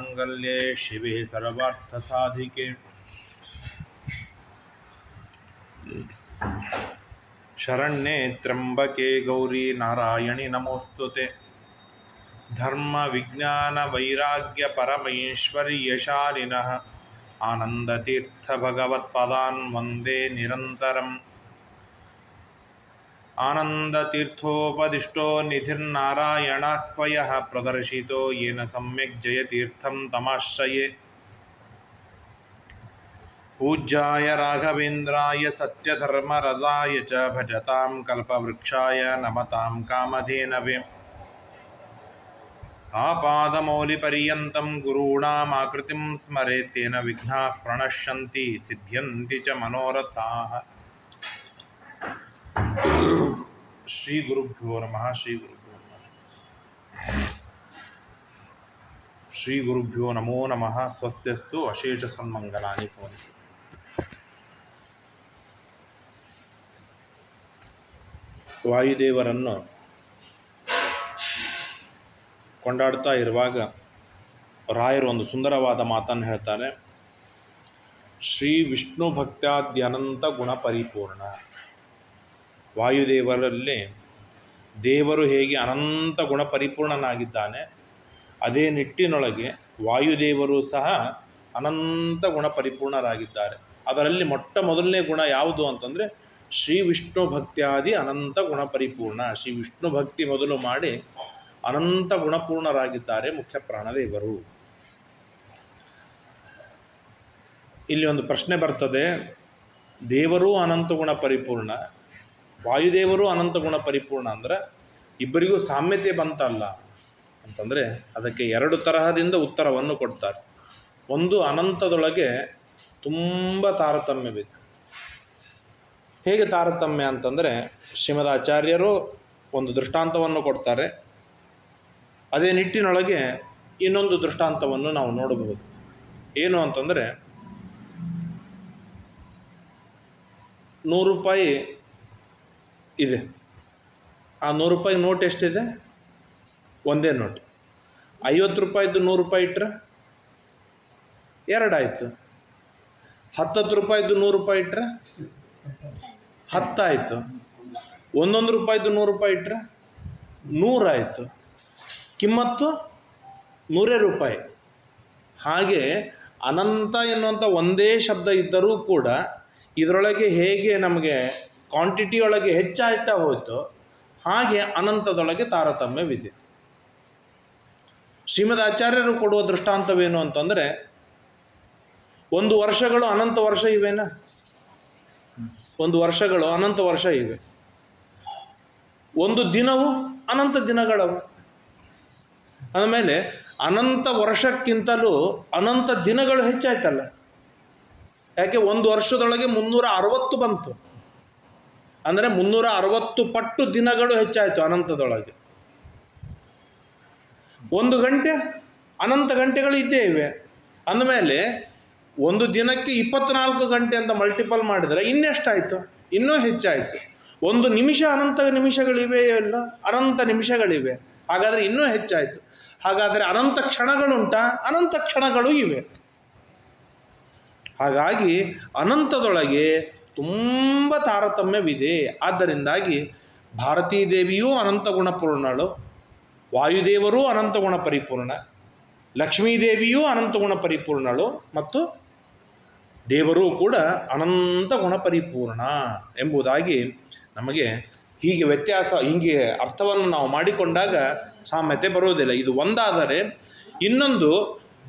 सर्वमङ्गलमाङ्गल्ये शिवे सर्वार्थसाधिके। शरण्ये त्र्यम्बके गौरी नारायणि नमोऽस्तु ते धर्मविज्ञानवैराग्यपरमैश्वर्यशालिनः आनन्दतीर्थभगवत्पदान् वंदे निरन्तरम्। आनन्दतीर्थोपदिष्टो निधिर्नारायणाह्वयः प्रदर्शितो येन सम्यक् जयतीर्थं तमाश्रये। पूज्याय राघवेन्द्राय सत्यधर्मरदाय च भजतां कल्पवृक्षाय नमतां कामधेनवे। आपादमौलिपर्यन्तं गुरूणामाकृतिं स्मरेत्तेन विघ्नाः प्रणश्यन्ति, सिद्ध्यन्ति च मनोरथाः। ಶ್ರೀ ಗುರುಭ್ಯೋ ನಮಃ ಶ್ರೀ ಗುರುಭ್ಯೋ ನಮಃ. ಶ್ರೀ ಗುರುಭ್ಯೋ ನಮೋ ನಮಃ, ಸ್ವಸ್ತ್ಯಸ್ತು ಅಶೇಷ ಸನ್ಮಂಗಲಾನಿ ಭವಂತು. ವಾಯುದೇವರನ್ನು ಕೊಂಡಾಡ್ತಾ ಇರುವಾಗ ರಾಯರು ಒಂದು ಸುಂದರವಾದ ಮಾತನ್ನು ಹೇಳ್ತಾರೆ. ಶ್ರೀ ವಿಷ್ಣು ಭಕ್ತಾದ್ಯನಂತ ಗುಣ ಪರಿಪೂರ್ಣ. ವಾಯುದೇವರಲ್ಲಿ ದೇವರು ಹೇಗೆ ಅನಂತ ಗುಣ ಪರಿಪೂರ್ಣನಾಗಿದ್ದಾನೆ, ಅದೇ ನಿಟ್ಟಿನೊಳಗೆ ವಾಯುದೇವರು ಸಹ ಅನಂತ ಗುಣ ಪರಿಪೂರ್ಣರಾಗಿದ್ದಾರೆ. ಅದರಲ್ಲಿ ಮೊಟ್ಟ ಮೊದಲನೇ ಗುಣ ಯಾವುದು ಅಂತಂದರೆ ಶ್ರೀ ವಿಷ್ಣು ಭಕ್ತಿಯಾದಿ ಅನಂತ ಗುಣ ಪರಿಪೂರ್ಣ. ಶ್ರೀ ವಿಷ್ಣು ಭಕ್ತಿ ಮೊದಲು ಮಾಡಿ ಅನಂತ ಗುಣಪೂರ್ಣರಾಗಿದ್ದಾರೆ ಮುಖ್ಯ ಪ್ರಾಣದೇವರು. ಇಲ್ಲಿ ಒಂದು ಪ್ರಶ್ನೆ ಬರ್ತದೆ, ದೇವರೂ ಅನಂತ ಗುಣ ಪರಿಪೂರ್ಣ ವಾಯುದೇವರು ಅನಂತ ಗುಣ ಪರಿಪೂರ್ಣ ಅಂದರೆ ಇಬ್ಬರಿಗೂ ಸಾಮ್ಯತೆ ಬಂತಲ್ಲ ಅಂತಂದರೆ ಅದಕ್ಕೆ ಎರಡು ತರಹದಿಂದ ಉತ್ತರವನ್ನು ಕೊಡ್ತಾರೆ. ಒಂದು ಅನಂತದೊಳಗೆ ತುಂಬ ತಾರತಮ್ಯವಿದೆ ಹೇಗೆ ತಾರತಮ್ಯ ಅಂತಂದರೆ ಶ್ರೀಮದ್ ಆಚಾರ್ಯರು ಒಂದು ದೃಷ್ಟಾಂತವನ್ನು ಕೊಡ್ತಾರೆ. ಅದೇ ನಿಟ್ಟಿನೊಳಗೆ ಇನ್ನೊಂದು ದೃಷ್ಟಾಂತವನ್ನು ನಾವು ನೋಡಬಹುದು. ಏನು ಅಂತಂದರೆ ನೂರು ರೂಪಾಯಿ ಇದೆ. ಆ ನೂರು ರೂಪಾಯಿ ನೋಟ್ ಎಷ್ಟಿದೆ? ಒಂದೇ ನೋಟ್. ಐವತ್ತು ರೂಪಾಯಿದ್ದು ನೂರು ರೂಪಾಯಿ ಇಟ್ಟರೆ ಎರಡಾಯಿತು. ಹತ್ತತ್ತು ರೂಪಾಯಿದ್ದು ನೂರು ರೂಪಾಯಿ ಇಟ್ಟರೆ ಹತ್ತಾಯಿತು. ಒಂದೊಂದು ರೂಪಾಯಿದ್ದು ನೂರು ರೂಪಾಯಿ ಇಟ್ಟರೆ ನೂರಾಯಿತು. ಕಿಮ್ಮತ್ತು ನೂರೇ ರೂಪಾಯಿ. ಹಾಗೆ ಅನಂತ ಎನ್ನುವಂಥ ಒಂದೇ ಶಬ್ದ ಇದ್ದರೂ ಕೂಡ ಇದರೊಳಗೆ ಹೇಗೆ ನಮಗೆ ಕ್ವಾಂಟಿಟಿ ಒಳಗೆ ಹೆಚ್ಚಾಯ್ತಾ ಹೋಯಿತು ಹಾಗೆ ಅನಂತದೊಳಗೆ ತಾರತಮ್ಯವಿದೆ ಶ್ರೀಮದ್ ಆಚಾರ್ಯರು ಕೊಡುವ ದೃಷ್ಟಾಂತವೇನು ಅಂತಂದರೆ, ಒಂದು ವರ್ಷಗಳು ಅನಂತ ವರ್ಷ ಇವೆನಾ? ಒಂದು ವರ್ಷಗಳು ಅನಂತ ವರ್ಷ ಇವೆ. ಒಂದು ದಿನವು ಅನಂತ ದಿನಗಳವು. ಆಮೇಲೆ ಅನಂತ ವರ್ಷಕ್ಕಿಂತಲೂ ಅನಂತ ದಿನಗಳು ಹೆಚ್ಚಾಯ್ತಲ್ಲ. ಯಾಕೆ? ಒಂದು ವರ್ಷದೊಳಗೆ ಮುನ್ನೂರ ಅರವತ್ತು ಬಂತು. ಅಂದರೆ ಮುನ್ನೂರ ಅರವತ್ತು ಪಟ್ಟು ದಿನಗಳು ಹೆಚ್ಚಾಯಿತು ಅನಂತದೊಳಗೆ. ಒಂದು ಗಂಟೆ ಅನಂತ ಗಂಟೆಗಳು ಇದ್ದೇ ಇವೆ. ಅಂದಮೇಲೆ ಒಂದು ದಿನಕ್ಕೆ ಇಪ್ಪತ್ನಾಲ್ಕು ಗಂಟೆ ಅಂತ ಮಲ್ಟಿಪಲ್ ಮಾಡಿದರೆ ಇನ್ನೆಷ್ಟಾಯಿತು? ಇನ್ನೂ ಹೆಚ್ಚಾಯಿತು. ಒಂದು ನಿಮಿಷ ಅನಂತ ನಿಮಿಷಗಳಿವೆ ಇಲ್ಲ, ಅನಂತ ನಿಮಿಷಗಳಿವೆ. ಹಾಗಾದರೆ ಇನ್ನೂ ಹೆಚ್ಚಾಯಿತು. ಹಾಗಾದರೆ ಅನಂತ ಕ್ಷಣಗಳುಂಟಾ? ಅನಂತ ಕ್ಷಣಗಳು ಇವೆ. ಹಾಗಾಗಿ ಅನಂತದೊಳಗೆ ತುಂಬ ತಾರತಮ್ಯವಿದೆ. ಆದ್ದರಿಂದಾಗಿ ಭಾರತೀ ದೇವಿಯೂ ಅನಂತ ಗುಣಪೂರ್ಣಳು ವಾಯುದೇವರೂ ಅನಂತ ಗುಣ ಪರಿಪೂರ್ಣ ಲಕ್ಷ್ಮೀದೇವಿಯೂ ಅನಂತ ಗುಣ ಪರಿಪೂರ್ಣಳು ಮತ್ತು ದೇವರೂ ಕೂಡ ಅನಂತ ಗುಣ ಪರಿಪೂರ್ಣ ಎಂಬುದಾಗಿ ನಮಗೆ ಹೀಗೆ ವ್ಯತ್ಯಾಸ, ಹೀಗೆ ಅರ್ಥವನ್ನು ನಾವು ಮಾಡಿಕೊಂಡಾಗ ಸಾಮ್ಯತೆ ಬರುವುದಿಲ್ಲ ಇದು ಒಂದಾದರೆ ಇನ್ನೊಂದು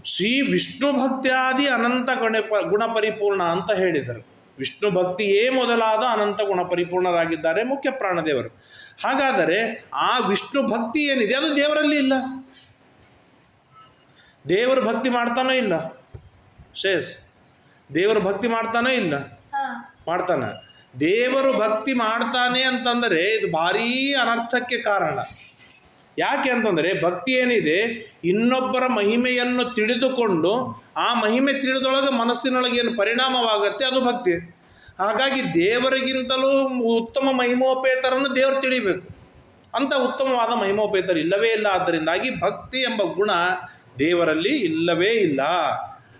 ಶ್ರೀ ವಿಷ್ಣು ಭಕ್ತ್ಯಾದಿ ಅನಂತ ಗುಣ ಗುಣ ಪರಿಪೂರ್ಣ ಅಂತ ಹೇಳಿದರು. ವಿಷ್ಣು ಭಕ್ತಿಯೇ ಮೊದಲಾದ ಅನಂತ ಗುಣ ಪರಿಪೂರ್ಣರಾಗಿದ್ದಾರೆ ಮುಖ್ಯ ಪ್ರಾಣದೇವರು. ಹಾಗಾದರೆ ಆ ವಿಷ್ಣು ಭಕ್ತಿ ಏನಿದೆ? ಅದು ದೇವರಲ್ಲಿ ಇಲ್ಲ. ದೇವರು ಭಕ್ತಿ ಮಾಡ್ತಾನೋ ಇಲ್ಲ? ಶೇಷ್ ದೇವರು ಭಕ್ತಿ ಮಾಡ್ತಾನೋ ಇಲ್ಲ? ಮಾಡ್ತಾನೆ. ದೇವರು ಭಕ್ತಿ ಮಾಡ್ತಾನೆ ಅಂತಂದರೆ ಇದು ಭಾರೀ ಅನರ್ಥಕ್ಕೆ ಕಾರಣ. ಯಾಕೆ ಅಂತಂದರೆ ಭಕ್ತಿ ಏನಿದೆ? ಇನ್ನೊಬ್ಬರ ಮಹಿಮೆಯನ್ನು ತಿಳಿದುಕೊಂಡು ಆ ಮಹಿಮೆ ತಿಳಿದೊಳಗೆ ಮನಸ್ಸಿನೊಳಗೆ ಏನು ಪರಿಣಾಮವಾಗುತ್ತೆ ಅದು ಭಕ್ತಿ. ಹಾಗಾಗಿ ದೇವರಿಗಿಂತಲೂ ಉತ್ತಮ ಮಹಿಮೋಪೇತರನ್ನು ದೇವರು ತಿಳಿಬೇಕು. ಅಂಥ ಉತ್ತಮವಾದ ಮಹಿಮೋಪೇತರು ಇಲ್ಲವೇ ಇಲ್ಲ. ಆದ್ದರಿಂದಾಗಿ ಭಕ್ತಿ ಎಂಬ ಗುಣ ದೇವರಲ್ಲಿ ಇಲ್ಲವೇ ಇಲ್ಲ.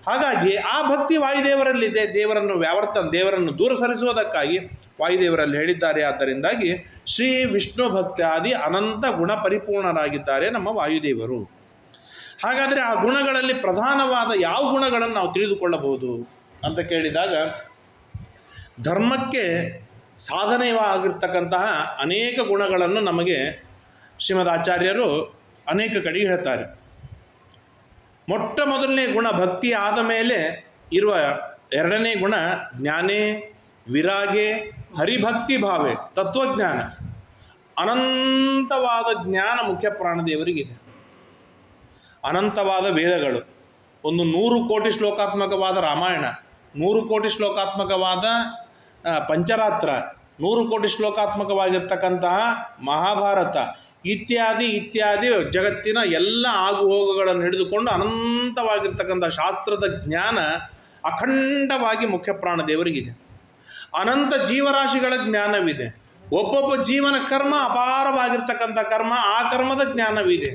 ಹಾಗಾಗಿ ಆ ಭಕ್ತಿ ವಾಯುದೇವರಲ್ಲಿದೆ, ದೇವರನ್ನು ವ್ಯಾವರ್ತನ, ದೇವರನ್ನು ದೂರ ಸರಿಸುವುದಕ್ಕಾಗಿ ವಾಯುದೇವರಲ್ಲಿ ಹೇಳಿದ್ದಾರೆ. ಆದ್ದರಿಂದಾಗಿ ಶ್ರೀ ವಿಷ್ಣು ಭಕ್ತಾದಿ ಅನಂತ ಗುಣ ಪರಿಪೂರ್ಣರಾಗಿದ್ದಾರೆ ನಮ್ಮ ವಾಯುದೇವರು. ಹಾಗಾದರೆ ಆ ಗುಣಗಳಲ್ಲಿ ಪ್ರಧಾನವಾದ ಯಾವ ಗುಣಗಳನ್ನು ನಾವು ತಿಳಿದುಕೊಳ್ಳಬಹುದು ಅಂತ ಕೇಳಿದಾಗ ಧರ್ಮಕ್ಕೆ ಸಾಧನೆಯಾಗಿರ್ತಕ್ಕಂತಹ ಅನೇಕ ಗುಣಗಳನ್ನು ನಮಗೆ ಶ್ರೀಮದ್ ಆಚಾರ್ಯರು ಅನೇಕ ಕಡೆ ಹೇಳ್ತಾರೆ. ಮೊಟ್ಟ ಮೊದಲನೇ ಗುಣ ಭಕ್ತಿ ಆದ ಮೇಲೆ ಇರುವ ಎರಡನೇ ಗುಣ ಜ್ಞಾನೇ, ವಿರಾಗೆ, ಹರಿಭಕ್ತಿ ಭಾವೆ, ತತ್ವಜ್ಞಾನ. ಅನಂತವಾದ ಜ್ಞಾನ ಮುಖ್ಯ ಪ್ರಾಣದೇವರಿಗಿದೆ. ಅನಂತವಾದ ವೇದಗಳು. ಒಂದು ನೂರು ಕೋಟಿ ಶ್ಲೋಕಾತ್ಮಕವಾದ ರಾಮಾಯಣ, ನೂರು ಕೋಟಿ ಶ್ಲೋಕಾತ್ಮಕವಾದ ಪಂಚರಾತ್ರ ನೂರು ಕೋಟಿ ಶ್ಲೋಕಾತ್ಮಕವಾಗಿರ್ತಕ್ಕಂತಹ ಮಹಾಭಾರತ, ಇತ್ಯಾದಿ ಇತ್ಯಾದಿ ಜಗತ್ತಿನ ಎಲ್ಲ ಆಗುಹೋಗುಗಳನ್ನು ಹಿಡಿದುಕೊಂಡು ಅನಂತವಾಗಿರ್ತಕ್ಕಂಥ ಶಾಸ್ತ್ರದ ಜ್ಞಾನ ಅಖಂಡವಾಗಿ ಮುಖ್ಯ ಪ್ರಾಣದೇವರಿಗಿದೆ ಅನಂತ ಜೀವರಾಶಿಗಳ ಜ್ಞಾನವಿದೆ. ಒಬ್ಬೊಬ್ಬ ಜೀವನ ಕರ್ಮ ಅಪಾರವಾಗಿರ್ತಕ್ಕಂಥ ಕರ್ಮ, ಆ ಕರ್ಮದ ಜ್ಞಾನವಿದೆ.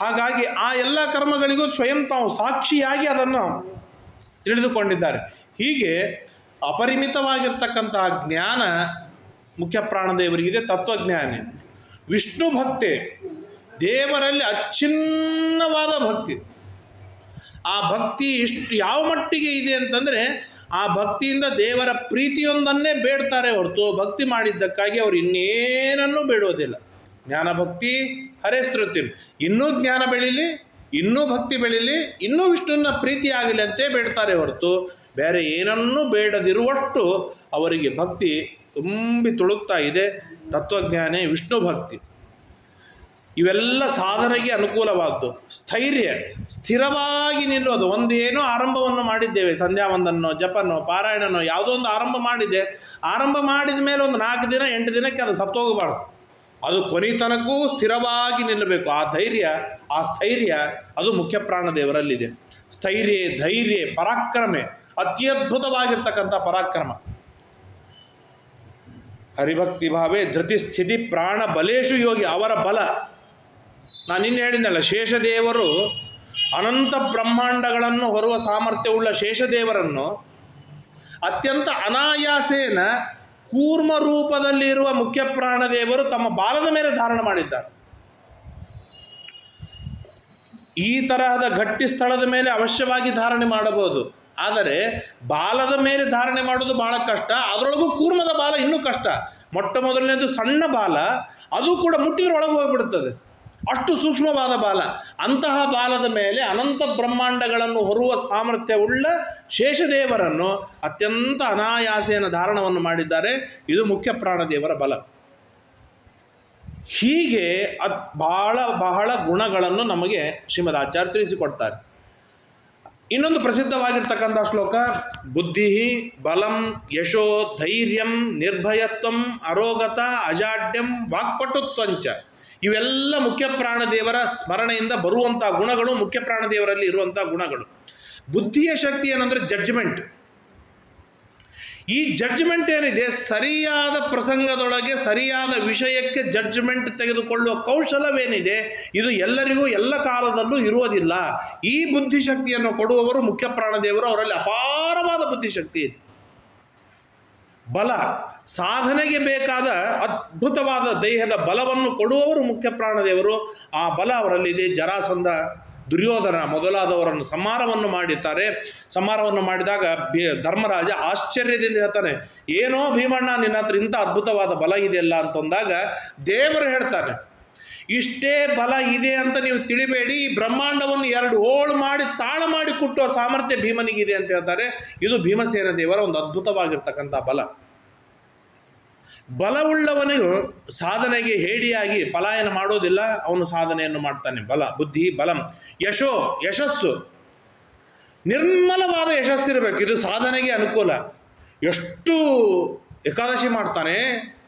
ಹಾಗಾಗಿ ಆ ಎಲ್ಲ ಕರ್ಮಗಳಿಗೂ ಸ್ವಯಂ ತಾವು ಸಾಕ್ಷಿಯಾಗಿ ಅದನ್ನು ತಿಳಿದುಕೊಂಡಿದ್ದಾರೆ. ಹೀಗೆ ಅಪರಿಮಿತವಾಗಿರ್ತಕ್ಕಂತಹ ಜ್ಞಾನ ಮುಖ್ಯ ಪ್ರಾಣದೇವರಿಗಿದೆ ತತ್ವಜ್ಞಾನಿ ವಿಷ್ಣು ಭಕ್ತಿ, ದೇವರಲ್ಲಿ ಅಚ್ಛಿನ್ನವಾದ ಭಕ್ತಿ. ಆ ಭಕ್ತಿ ಇಷ್ಟು ಯಾವ ಮಟ್ಟಿಗೆ ಇದೆ ಅಂತಂದರೆ, ಆ ಭಕ್ತಿಯಿಂದ ದೇವರ ಪ್ರೀತಿಯೊಂದನ್ನೇ ಬೇಡ್ತಾರೆ ಹೊರತು, ಭಕ್ತಿ ಮಾಡಿದ್ದಕ್ಕಾಗಿ ಅವರು ಇನ್ನೇನನ್ನೂ ಬೇಡೋದಿಲ್ಲ. ಜ್ಞಾನ ಭಕ್ತಿ, ಹರೇ ಸ್ತೃತಿ. ಇನ್ನೂ ಜ್ಞಾನ ಬೆಳೀಲಿ ಇನ್ನೂ ಭಕ್ತಿ ಬೆಳೀಲಿ, ಇನ್ನೂ ವಿಷ್ಣುವಿನ ಪ್ರೀತಿ ಆಗಲಿ ಅಂತೇ ಬೇಡ್ತಾರೆ ಹೊರತು ಬೇರೆ ಏನನ್ನೂ ಬೇಡದಿರುವಷ್ಟು ಅವರಿಗೆ ಭಕ್ತಿ ತುಂಬಿ ತುಳುಕ್ತಾ ಇದೆ. ತತ್ವಜ್ಞಾನೇ ವಿಷ್ಣು ಭಕ್ತಿ. ಇವೆಲ್ಲ ಸಾಧನೆಗೆ ಅನುಕೂಲವಾದ್ದು. ಸ್ಥೈರ್ಯ, ಸ್ಥಿರವಾಗಿ ನಿಲ್ಲೋದು ಒಂದೇನೋ ಆರಂಭವನ್ನು ಮಾಡಿದ್ದೇವೆ. ಸಂಧ್ಯಾವಂದನೋ, ಜಪನೋ, ಪಾರಾಯಣನೋ ಯಾವುದೋ ಒಂದು ಆರಂಭ ಮಾಡಿದೆ. ಆರಂಭ ಮಾಡಿದ ಮೇಲೆ ಒಂದು ನಾಲ್ಕು ದಿನ, ಎಂಟು ದಿನಕ್ಕೆ ಅದು ಸತ್ತೋಗಬಾರ್ದು. ಅದು ಕೊನೆತನಕ್ಕೂ ಸ್ಥಿರವಾಗಿ ನಿಲ್ಲಬೇಕು. ಆ ಧೈರ್ಯ, ಆ ಸ್ಥೈರ್ಯ ಅದು ಮುಖ್ಯ ಪ್ರಾಣ ದೇವರಲ್ಲಿದೆ. ಸ್ಥೈರ್ಯ, ಧೈರ್ಯ, ಪರಾಕ್ರಮೆ ಅತ್ಯದ್ಭುತವಾಗಿರ್ತಕ್ಕಂಥ ಪರಾಕ್ರಮ. ಹರಿಭಕ್ತಿ ಭಾವೇ ಧೃತಿ ಸ್ಥಿತಿ ಪ್ರಾಣ ಬಲೇಶು ಯೋಗಿ ಅವರ ಬಲ. ನಾನು ನಿನ್ನೆ ಹೇಳಿದ್ನಲ್ಲ, ಶೇಷದೇವರು ಅನಂತ ಬ್ರಹ್ಮಾಂಡಗಳನ್ನು ಹೊರುವ ಸಾಮರ್ಥ್ಯವುಳ್ಳ ಶೇಷದೇವರನ್ನು ಅತ್ಯಂತ ಅನಾಯಾಸೇನ ಕೂರ್ಮ ರೂಪದಲ್ಲಿರುವ ಮುಖ್ಯ ಪ್ರಾಣದೇವರು ತಮ್ಮ ಬಾಲದ ಮೇಲೆ ಧಾರಣ ಮಾಡಿದ್ದಾರೆ. ಈ ತರಹದ ಗಟ್ಟಿ ಸ್ಥಳದ ಮೇಲೆ ಅವಶ್ಯವಾಗಿ ಧಾರಣೆ ಮಾಡಬಹುದು. ಆದರೆ ಬಾಲದ ಮೇಲೆ ಧಾರಣೆ ಮಾಡೋದು ಬಹಳ ಕಷ್ಟ. ಅದರೊಳಗೂ ಕೂರ್ಮದ ಬಾಲ ಇನ್ನೂ ಕಷ್ಟ. ಮೊಟ್ಟ ಮೊದಲನೇದು ಸಣ್ಣ ಬಾಲ, ಅದು ಕೂಡ ಮುಟ್ಟಿದ್ರೆ ಒಳಗೆ ಹೋಗ್ಬಿಡುತ್ತದೆ ಅಷ್ಟು ಸೂಕ್ಷ್ಮವಾದ ಬಾಲ. ಅಂತಹ ಬಾಲದ ಮೇಲೆ ಅನಂತ ಬ್ರಹ್ಮಾಂಡಗಳನ್ನು ಹೊರುವ ಸಾಮರ್ಥ್ಯವುಳ್ಳ ಶೇಷದೇವರನ್ನು ಅತ್ಯಂತ ಅನಾಯಾಸೇನ ಧಾರಣವನ್ನು ಮಾಡಿದ್ದಾರೆ. ಇದು ಮುಖ್ಯ ಪ್ರಾಣದೇವರ ಬಲ. ಹೀಗೆ ಅದು ಬಹಳ ಬಹಳ ಗುಣಗಳನ್ನು ನಮಗೆ ಶ್ರೀಮದ್ ಆಚಾರ್ಯ ತಿಳಿಸಿಕೊಡ್ತಾರೆ. ಇನ್ನೊಂದು ಪ್ರಸಿದ್ಧವಾಗಿರ್ತಕ್ಕಂಥ ಶ್ಲೋಕ ಬುದ್ಧಿ ಬಲಂ ಯಶೋ ಧೈರ್ಯಂ ನಿರ್ಭಯತ್ವಂ ಅರೋಗತ ಅಜಾಡ್ಯಂ ವಾಕ್ಪಟುತ್ವಂಚ. ಇವೆಲ್ಲ ಮುಖ್ಯ ಪ್ರಾಣದೇವರ ಸ್ಮರಣೆಯಿಂದ ಬರುವಂಥ ಗುಣಗಳು ಮುಖ್ಯ ಪ್ರಾಣದೇವರಲ್ಲಿ ಇರುವಂಥ ಗುಣಗಳು. ಬುದ್ಧಿಯ ಶಕ್ತಿ ಏನಂದರೆ ಜಡ್ಜ್ಮೆಂಟ್ ಈ ಜಡ್ಜ್ಮೆಂಟ್ ಏನಿದೆ, ಸರಿಯಾದ ಪ್ರಸಂಗದೊಳಗೆ, ಸರಿಯಾದ ವಿಷಯಕ್ಕೆ ಜಡ್ಜ್ಮೆಂಟ್ ತೆಗೆದುಕೊಳ್ಳುವ ಕೌಶಲವೇನಿದೆ, ಇದು ಎಲ್ಲರಿಗೂ ಎಲ್ಲ ಕಾಲದಲ್ಲೂ ಇರುವುದಿಲ್ಲ. ಈ ಬುದ್ಧಿಶಕ್ತಿಯನ್ನು ಕೊಡುವವರು ಮುಖ್ಯ ಪ್ರಾಣದೇವರು, ಅವರಲ್ಲಿ ಅಪಾರವಾದ ಬುದ್ಧಿಶಕ್ತಿ ಇದೆ. ಬಲ, ಸಾಧನೆಗೆ ಬೇಕಾದ ಅದ್ಭುತವಾದ ದೇಹದ ಬಲವನ್ನು ಕೊಡುವವರು ಮುಖ್ಯ ಪ್ರಾಣದೇವರು, ಆ ಬಲ ಅವರಲ್ಲಿದೆ. ಜರಾಸಂಧ ದುರ್ಯೋಧನ ಮೊದಲಾದವರನ್ನು ಸಂಹಾರವನ್ನು ಮಾಡಿದ್ದಾರೆ. ಸಂಹಾರವನ್ನು ಮಾಡಿದಾಗ ಧರ್ಮರಾಜ ಆಶ್ಚರ್ಯದಿಂದ ಹೇಳ್ತಾನೆ, ಏನೋ ಭೀಮಣ್ಣ, ನಿನ್ನ ಹತ್ರ ಇಂಥ ಅದ್ಭುತವಾದ ಬಲ ಇದೆಯಲ್ಲ? ಅಂತಂದಾಗ ದೇವರು ಹೇಳ್ತಾನೆ, ಇಷ್ಟೇ ಬಲ ಇದೆ ಅಂತ ನೀವು ತಿಳಿಬೇಡಿ. ಈ ಬ್ರಹ್ಮಾಂಡವನ್ನು ಎರಡು ಹೋಳು ಮಾಡಿ ತಾಳ ಮಾಡಿ ಕುಟ್ಟುವ ಸಾಮರ್ಥ್ಯ ಭೀಮನಿಗಿದೆ ಅಂತ ಹೇಳ್ತಾರೆ. ಇದು ಭೀಮಸೇನ ದೇವರ ಒಂದು ಅದ್ಭುತವಾಗಿರ್ತಕ್ಕಂಥ ಬಲ. ಬಲವುಳ್ಳವನಿಗೂ ಸಾಧನೆಗೆ ಹೇಡಿಯಾಗಿ ಪಲಾಯನ ಮಾಡೋದಿಲ್ಲ, ಅವನು ಸಾಧನೆಯನ್ನು ಮಾಡ್ತಾನೆ. ಬಲ, ಬುದ್ಧಿ, ಬಲಂ, ಯಶೋ, ಯಶಸ್ಸು. ನಿರ್ಮಲವಾದ ಯಶಸ್ಸಿರಬೇಕು. ಇದು ಸಾಧನೆಗೆ ಅನುಕೂಲ. ಎಷ್ಟು ಏಕಾದಶಿ ಮಾಡ್ತಾನೆ,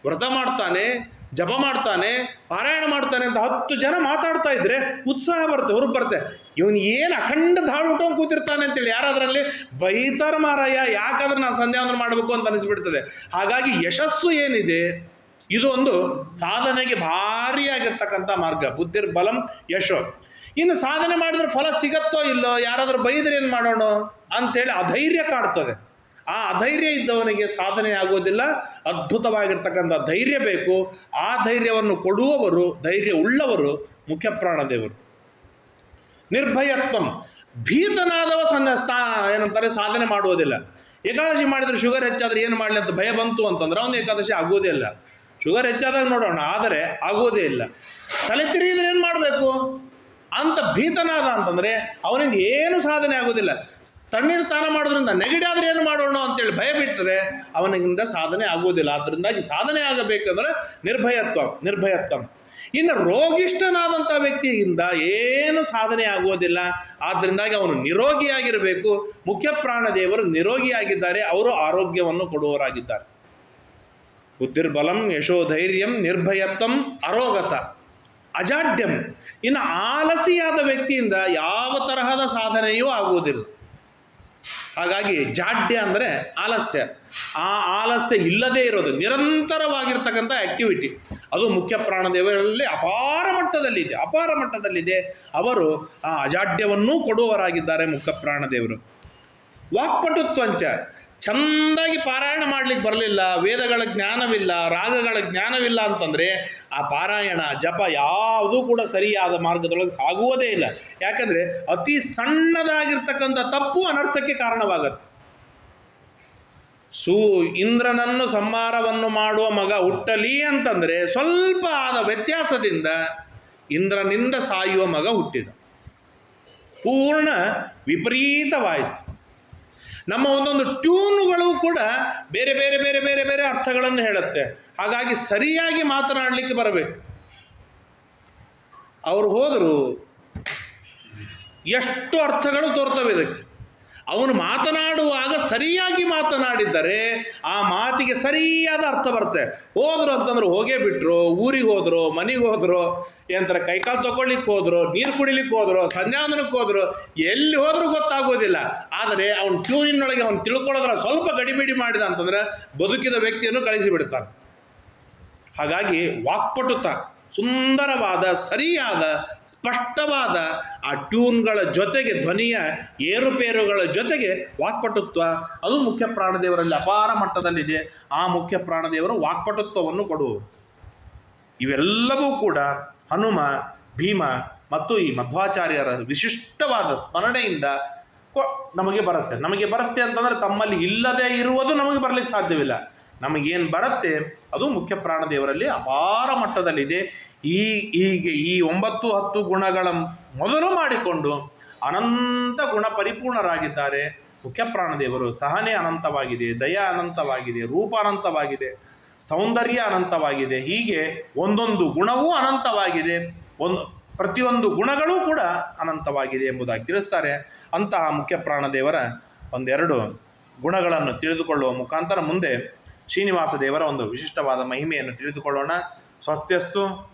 ವ್ರತ ಮಾಡ್ತಾನೆ ಜಪ ಮಾಡ್ತಾನೆ, ಪಾರಾಯಣ ಮಾಡ್ತಾನೆ ಅಂತ ಹತ್ತು ಜನ ಮಾತಾಡ್ತಾ ಇದ್ರೆ ಉತ್ಸಾಹ ಬರುತ್ತೆ ಹೊರಗೆ ಬರುತ್ತೆ. ಇವನು ಏನು ಅಖಂಡ ಧಾಳು ಉಟ್ಕೊಂಡು ಕೂತಿರ್ತಾನೆ ಅಂತೇಳಿ ಯಾರಾದ್ರಲ್ಲಿ? ಬೈತಾರ ಮಾರಾಯ ಯಾಕಾದ್ರೆ ನಾನು ಸಂಧ್ಯಾವಂದನ ಮಾಡಬೇಕು ಅಂತ ಅನಿಸ್ಬಿಡ್ತದೆ. ಹಾಗಾಗಿ ಯಶಸ್ಸು ಏನಿದೆ? ಇದು ಒಂದು ಸಾಧನೆಗೆ ಭಾರಿಯಾಗಿರ್ತಕ್ಕಂಥ ಮಾರ್ಗ, ಬುದ್ಧಿರ್ ಬಲಂ ಯಶೋ. ಇನ್ನು ಸಾಧನೆ ಮಾಡಿದ್ರೆ ಫಲ ಸಿಗತ್ತೋ ಇಲ್ಲೋ? ಯಾರಾದರೂ ಬೈದ್ರೆ ಏನು ಮಾಡೋಣ? ಅಂತೇಳಿ ಅಧೈರ್ಯ ಕಾಡ್ತದೆ. ಆ ಅಧೈರ್ಯ ಇದ್ದವನಿಗೆ ಸಾಧನೆ ಆಗೋದಿಲ್ಲ, ಅದ್ಭುತವಾಗಿರ್ತಕ್ಕಂಥ ಧೈರ್ಯ ಬೇಕು. ಆ ಧೈರ್ಯವನ್ನು ಕೊಡುವವರು, ಧೈರ್ಯ ಉಳ್ಳವರು ಮುಖ್ಯ ಪ್ರಾಣದೇವರು ನಿರ್ಭಯತ್ವಂ. ಭೀತನಾದವ ಸನ್ನ ಸ್ಥಾ ಏನಂತಾರೆ, ಸಾಧನೆ ಮಾಡುವುದಿಲ್ಲ. ಏಕಾದಶಿ ಮಾಡಿದ್ರೆ ಶುಗರ್ ಹೆಚ್ಚಾದ್ರೆ ಏನು ಮಾಡಲಿ ಅಂತ ಭಯ ಬಂತು ಅಂತಂದ್ರೆ ಅವನು ಏಕಾದಶಿ ಆಗೋದೇ ಇಲ್ಲ. ಶುಗರ್ ಹೆಚ್ಚಾದಾಗ ನೋಡೋಣ, ಆದರೆ ಆಗೋದೇ ಇಲ್ಲ. ತಲೆ ತಿರುಗಿದ್ರೆ ಏನು ಮಾಡಬೇಕು? ಅಂತ ಭೀತನಾದ ಅಂತಂದರೆ ಅವನಿಂದ ಏನು ಸಾಧನೆ ಆಗೋದಿಲ್ಲ. ತಣ್ಣೀರು ಸ್ನಾನ ಮಾಡೋದ್ರಿಂದ ನೆಗಡಿ ಆದರೆ ಏನು ಮಾಡೋಣ ಅಂತೇಳಿ ಭಯ ಬಿಟ್ಟರೆ ಅವನಿಂದ ಸಾಧನೆ ಆಗುವುದಿಲ್ಲ ಅದರಿಂದಾಗಿ ಸಾಧನೆ ಆಗಬೇಕಂದ್ರೆ ನಿರ್ಭಯತ್ವ ನಿರ್ಭಯತ್ವ. ಇನ್ನು ರೋಗಿಷ್ಠನಾದಂಥ ವ್ಯಕ್ತಿಯಿಂದ ಏನು ಸಾಧನೆ ಆಗುವುದಿಲ್ಲ ಆದ್ದರಿಂದಾಗಿ ಅವನು ನಿರೋಗಿಯಾಗಿರಬೇಕು. ಮುಖ್ಯ ಪ್ರಾಣದೇವರು ನಿರೋಗಿಯಾಗಿದ್ದಾರೆ. ಅವರು ಆರೋಗ್ಯವನ್ನು ಕೊಡುವವರಾಗಿದ್ದಾರೆ. ಬುದ್ಧಿರ್ಬಲಂ ಯಶೋಧೈರ್ಯಂ ನಿರ್ಭಯತ್ವಂ ಅರೋಗತ. ಅಜಾಡ್ಯಂ. ಇನ್ನು ಆಲಸಿಯಾದ ವ್ಯಕ್ತಿಯಿಂದ ಯಾವ ತರಹದ ಸಾಧನೆಯೂ ಆಗುವುದಿಲ್ಲ. ಹಾಗಾಗಿ ಜಾಡ್ಯ ಅಂದರೆ ಆಲಸ್ಯ. ಆ ಆಲಸ್ಯ ಇಲ್ಲದೇ ಇರೋದು, ನಿರಂತರವಾಗಿರ್ತಕ್ಕಂಥ ಆಕ್ಟಿವಿಟಿ ಅದು ಮುಖ್ಯ ಪ್ರಾಣದೇವರಲ್ಲಿ ಅಪಾರ ಮಟ್ಟದಲ್ಲಿದೆ ಅಪಾರ ಮಟ್ಟದಲ್ಲಿದೆ. ಅವರು ಆ ಅಜಾಡ್ಯವನ್ನೂ ಕೊಡುವವರಾಗಿದ್ದಾರೆ ಮುಖ್ಯ ಪ್ರಾಣದೇವರು. ವಾಕ್ಪಟುತ್ವಂಚ. ಚಂದಾಗಿ ಪಾರಾಯಣ ಮಾಡ್ಲಿಕ್ಕೆ ಬರಲಿಲ್ಲ, ವೇದಗಳ ಜ್ಞಾನವಿಲ್ಲ, ರಾಗಗಳ ಜ್ಞಾನವಿಲ್ಲ ಅಂತಂದರೆ ಆ ಪಾರಾಯಣ, ಜಪ ಯಾವುದೂ ಕೂಡ ಸರಿಯಾದ ಮಾರ್ಗದೊಳಗೆ ಸಾಗುವುದೇ ಇಲ್ಲ. ಯಾಕಂದರೆ ಅತಿ ಸಣ್ಣದಾಗಿರ್ತಕ್ಕಂಥ ತಪ್ಪು ಅನರ್ಥಕ್ಕೆ ಕಾರಣವಾಗತ್ತೆ. ಸೂ, ಇಂದ್ರನನ್ನು ಸಂಹಾರವನ್ನು ಮಾಡುವ ಮಗ ಹುಟ್ಟಲಿ ಅಂತಂದರೆ ಸ್ವಲ್ಪ ಆದ ವ್ಯತ್ಯಾಸದಿಂದ ಇಂದ್ರನಿಂದ ಸಾಯುವ ಮಗ ಹುಟ್ಟಿದ. ಪೂರ್ಣ ವಿಪರೀತವಾಯಿತು. ನಮ್ಮ ಒಂದೊಂದು ಟ್ಯೂನ್ಗಳು ಕೂಡ ಬೇರೆ ಬೇರೆ ಬೇರೆ ಬೇರೆ ಬೇರೆ ಅರ್ಥಗಳನ್ನು ಹೇಳುತ್ತೆ. ಹಾಗಾಗಿ ಸರಿಯಾಗಿ ಮಾತನಾಡಲಿಕ್ಕೆ ಬರಬೇಕು. ಅವರು ಹೋದರು, ಎಷ್ಟು ಅರ್ಥಗಳು ತೋರ್ತವೆ ಇದಕ್ಕೆ? ಅವನು ಮಾತನಾಡುವಾಗ ಸರಿಯಾಗಿ ಮಾತನಾಡಿದ್ದರೆ ಆ ಮಾತಿಗೆ ಸರಿಯಾದ ಅರ್ಥ ಬರುತ್ತೆ. ಹೋದ್ರು ಅಂತಂದ್ರೆ ಹೋಗೇ ಬಿಟ್ರು, ಊರಿಗೆ ಹೋದ್ರು, ಮನೆಗೆ ಹೋದ್ರು, ಏನಂತಾರೆ, ಕೈಕಾಲು ತಗೊಳ್ಲಿಕ್ಕೆ ಹೋದ್ರು, ನೀರು ಕುಡಿಲಿಕ್ಕೆ ಹೋದ್ರು ಸಂಧ್ಯಾಂದನಕ್ಕೆ ಹೋದ್ರು, ಎಲ್ಲಿ ಹೋದ್ರೂ ಗೊತ್ತಾಗೋದಿಲ್ಲ. ಆದರೆ ಅವನ ಟ್ಯೂನಿನೊಳಗೆ ಅವನು ತಿಳ್ಕೊಳ್ಳೋದ್ರ ಸ್ವಲ್ಪ ಗಡಿಬಿಡಿ ಮಾಡಿದ ಅಂತಂದ್ರೆ ಬದುಕಿದ ವ್ಯಕ್ತಿಯನ್ನು ಕಳಿಸಿಬಿಡ್ತಾನೆ. ಹಾಗಾಗಿ ವಾಕ್ಪಟುತ ಸುಂದರವಾದ, ಸರಿಯಾದ, ಸ್ಪಷ್ಟವಾದ ಆ ಟ್ಯೂನ್ಗಳ ಜೊತೆಗೆ, ಧ್ವನಿಯ ಏರುಪೇರುಗಳ ಜೊತೆಗೆ ವಾಕ್ಪಟುತ್ವ, ಅದು ಮುಖ್ಯ ಪ್ರಾಣದೇವರಲ್ಲಿ ಅಪಾರ ಮಟ್ಟದಲ್ಲಿದೆ. ಆ ಮುಖ್ಯ ಪ್ರಾಣದೇವರು ವಾಕ್ಪಟುತ್ವವನ್ನು ಕೊಡುವರು. ಇವೆಲ್ಲವೂ ಕೂಡ ಹನುಮ, ಭೀಮ ಮತ್ತು ಈ ಮಧ್ವಾಚಾರ್ಯರ ವಿಶಿಷ್ಟವಾದ ಸ್ಮರಣೆಯಿಂದ ನಮಗೆ ಬರುತ್ತೆ. ನಮಗೆ ಬರುತ್ತೆ ಅಂತಂದರೆ ತಮ್ಮಲ್ಲಿ ಇಲ್ಲದೆ ಇರುವುದು ನಮಗೆ ಬರಲಿಕ್ಕೆ ಸಾಧ್ಯವಿಲ್ಲ. ನಮಗೇನು ಬರುತ್ತೆ? ಅದು ಮುಖ್ಯ ಪ್ರಾಣದೇವರಲ್ಲಿ ಅಪಾರ ಮಟ್ಟದಲ್ಲಿದೆ. ಈ, ಹೀಗೆ ಈ ಒಂಬತ್ತು ಹತ್ತು ಗುಣಗಳ ಮೊದಲು ಮಾಡಿಕೊಂಡು ಅನಂತ ಗುಣ ಪರಿಪೂರ್ಣರಾಗಿದ್ದಾರೆ. ಮುಖ್ಯ ಪ್ರಾಣದೇವರು ಸಹನೆ ಅನಂತವಾಗಿದೆ, ದಯ ಅನಂತವಾಗಿದೆ, ರೂಪ ಅನಂತವಾಗಿದೆ, ಸೌಂದರ್ಯ ಅನಂತವಾಗಿದೆ, ಹೀಗೆ ಒಂದೊಂದು ಗುಣವೂ ಅನಂತವಾಗಿದೆ. ಒಂದು ಪ್ರತಿಯೊಂದು ಗುಣಗಳೂ ಕೂಡ ಅನಂತವಾಗಿದೆ ಎಂಬುದಾಗಿ ತಿಳಿಸ್ತಾರೆ. ಅಂತಹ ಮುಖ್ಯ ಪ್ರಾಣದೇವರ ಒಂದೆರಡು ಗುಣಗಳನ್ನು ತಿಳಿದುಕೊಳ್ಳುವ ಮುಖಾಂತರ ಮುಂದೆ ಶ್ರೀನಿವಾಸ ದೇವರ ಒಂದು ವಿಶಿಷ್ಟವಾದ ಮಹಿಮೆಯನ್ನು ತಿಳಿದುಕೊಳ್ಳೋಣ. ಸ್ವಸ್ತ್ಯಸ್ತು.